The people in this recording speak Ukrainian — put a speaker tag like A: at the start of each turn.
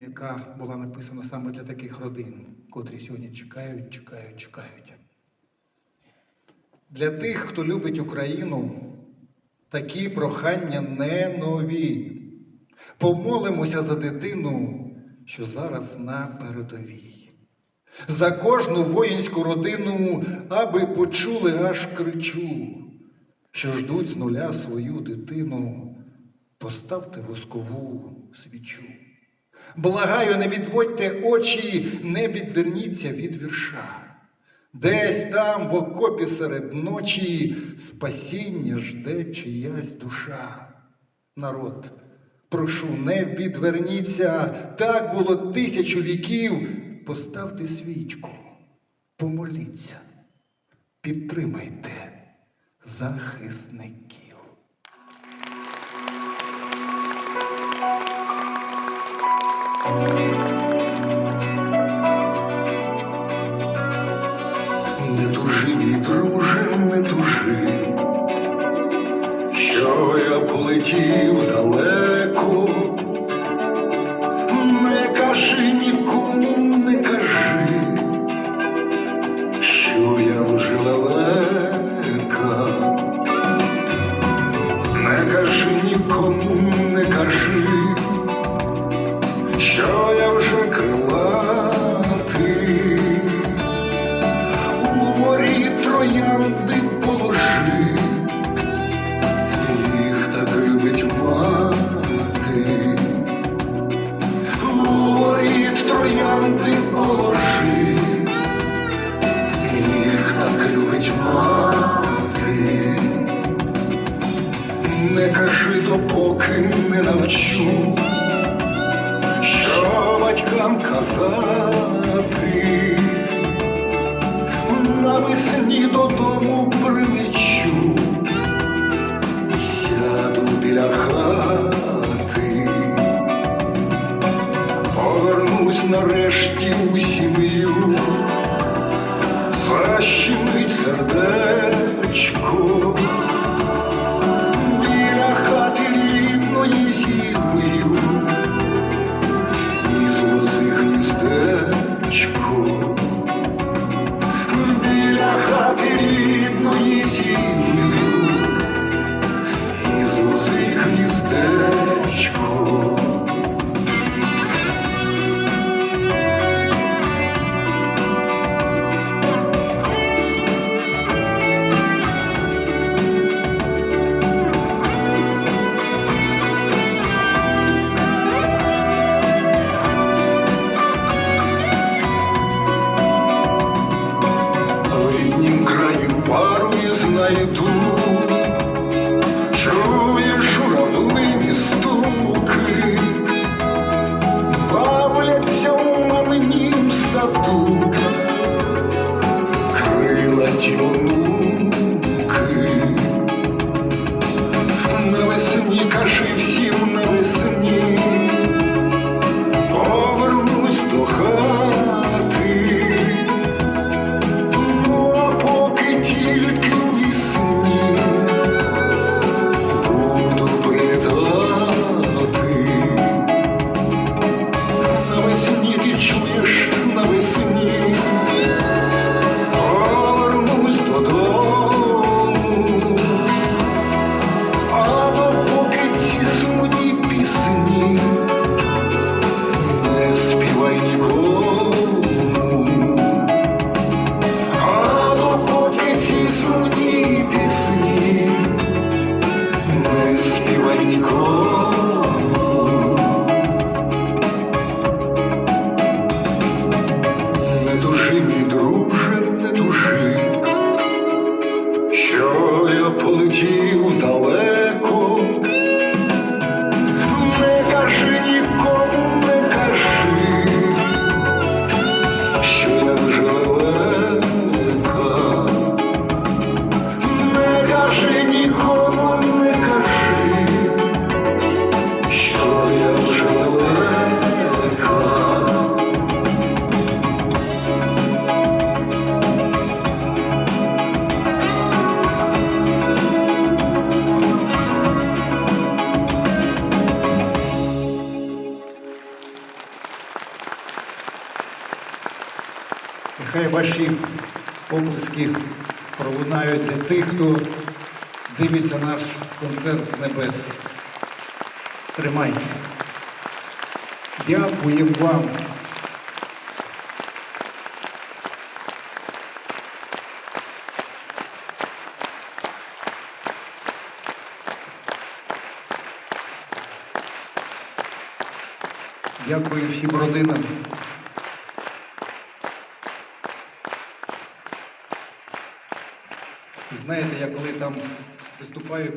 A: яка була написана саме для таких родин, котрі сьогодні чекають, чекають, чекають. Для тих, хто любить Україну, такі прохання не нові. Помолимося за дитину, що зараз на передовій. За кожну воїнську родину, аби почули аж кричу, що ждуть з нуля свою дитину, поставте воскову свічу. Благаю, не відводьте очі, не відверніться від вірша. Десь там в окопі серед ночі спасіння жде чиясь душа. Народ, прошу, не відверніться, так було тисячу віків. Поставте свічку, помоліться, підтримайте захисників. Не тужи, мій друже, не тужи, що я полетів далеко, не кажи нікому, не кажи, що я вже далека, не кажи нікому, не кажи, троянди положи, їх так любить мати. Морі троянди положи, їх так любить мати. Не кажи, допоки не навчу, що батькам казати навесні додому Нехай ваші оплески пролунають для тих, хто дивиться наш концерт з небес. Тримайте. Дякуємо вам. Дякую всім родинам. Знаєте, я коли там виступаю